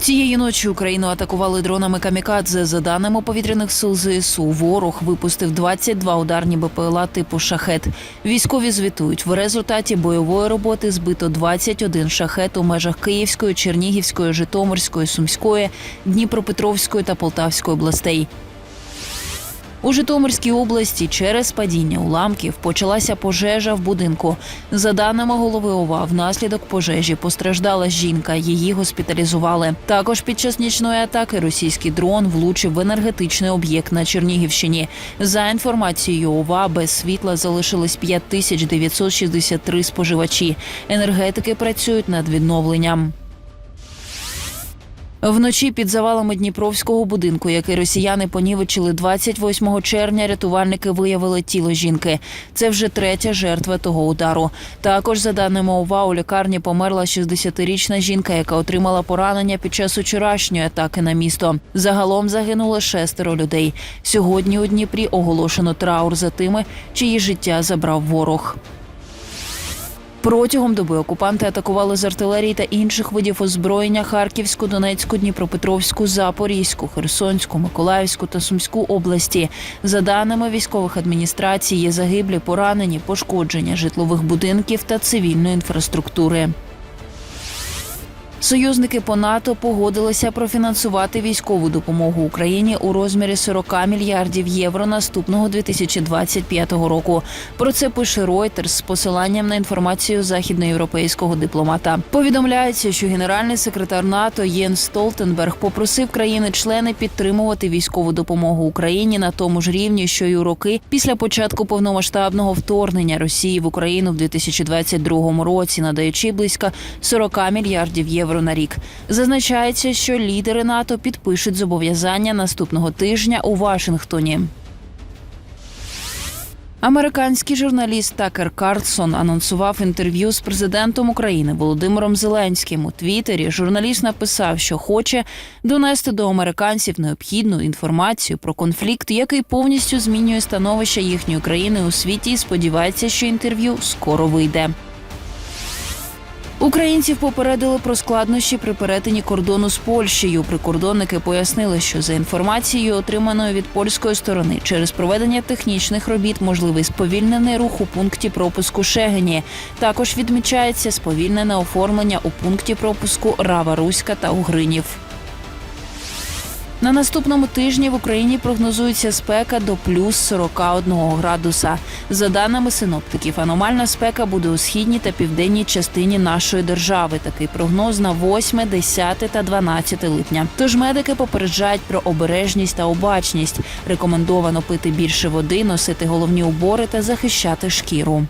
Цієї ночі Україну атакували дронами камікадзе. За даними повітряних сил ЗСУ, ворог випустив 22 ударні БПЛА типу шахет. Військові звітують, в результаті бойової роботи збито 21 шахет у межах Київської, Чернігівської, Житомирської, Сумської, Дніпропетровської та Полтавської областей. У Житомирській області через падіння уламків почалася пожежа в будинку. За даними голови ОВА, внаслідок пожежі постраждала жінка. Її госпіталізували. Також під час нічної атаки російський дрон влучив в енергетичний об'єкт на Чернігівщині. За інформацією ОВА, без світла залишилось 5963 споживачі. Енергетики працюють над відновленням. Вночі під завалами Дніпровського будинку, який росіяни понівечили 28 червня, рятувальники виявили тіло жінки. Це вже третя жертва того удару. Також, за даними ОВА, у лікарні померла 60-річна жінка, яка отримала поранення під час вчорашньої атаки на місто. Загалом загинуло шестеро людей. Сьогодні у Дніпрі оголошено траур за тими, чиї життя забрав ворог. Протягом доби окупанти атакували з артилерії та інших видів озброєння Харківську, Донецьку, Дніпропетровську, Запорізьку, Херсонську, Миколаївську та Сумську області. За даними військових адміністрацій, є загиблі, поранені, пошкодження житлових будинків та цивільної інфраструктури. Союзники по НАТО погодилися профінансувати військову допомогу Україні у розмірі 40 мільярдів євро наступного 2025 року. Про це пише Reuters з посиланням на інформацію західноєвропейського дипломата. Повідомляється, що генеральний секретар НАТО Єн Столтенберг попросив країни-члени підтримувати військову допомогу Україні на тому ж рівні, що й у роки після початку повномасштабного вторгнення Росії в Україну в 2022 році, надаючи близько 40 мільярдів євро на рік. Зазначається, що лідери НАТО підпишуть зобов'язання наступного тижня у Вашингтоні. Американський журналіст Такер Карлсон анонсував інтерв'ю з президентом України Володимиром Зеленським. У Твіттері журналіст написав, що хоче донести до американців необхідну інформацію про конфлікт, який повністю змінює становище їхньої країни у світі, і сподівається, що інтерв'ю скоро вийде. Українців попередили про складнощі при перетині кордону з Польщею. Прикордонники пояснили, що за інформацією, отриманою від польської сторони, через проведення технічних робіт можливий сповільнений рух у пункті пропуску Шегені. Також відмічається сповільнене оформлення у пункті пропуску Рава Руська та Угринів. На наступному тижні в Україні прогнозується спека до плюс 41 градуса. За даними синоптиків, аномальна спека буде у східній та південній частині нашої держави. Такий прогноз на 8, 10 та 12 липня. Тож медики попереджають про обережність та обачність. Рекомендовано пити більше води, носити головні убори та захищати шкіру.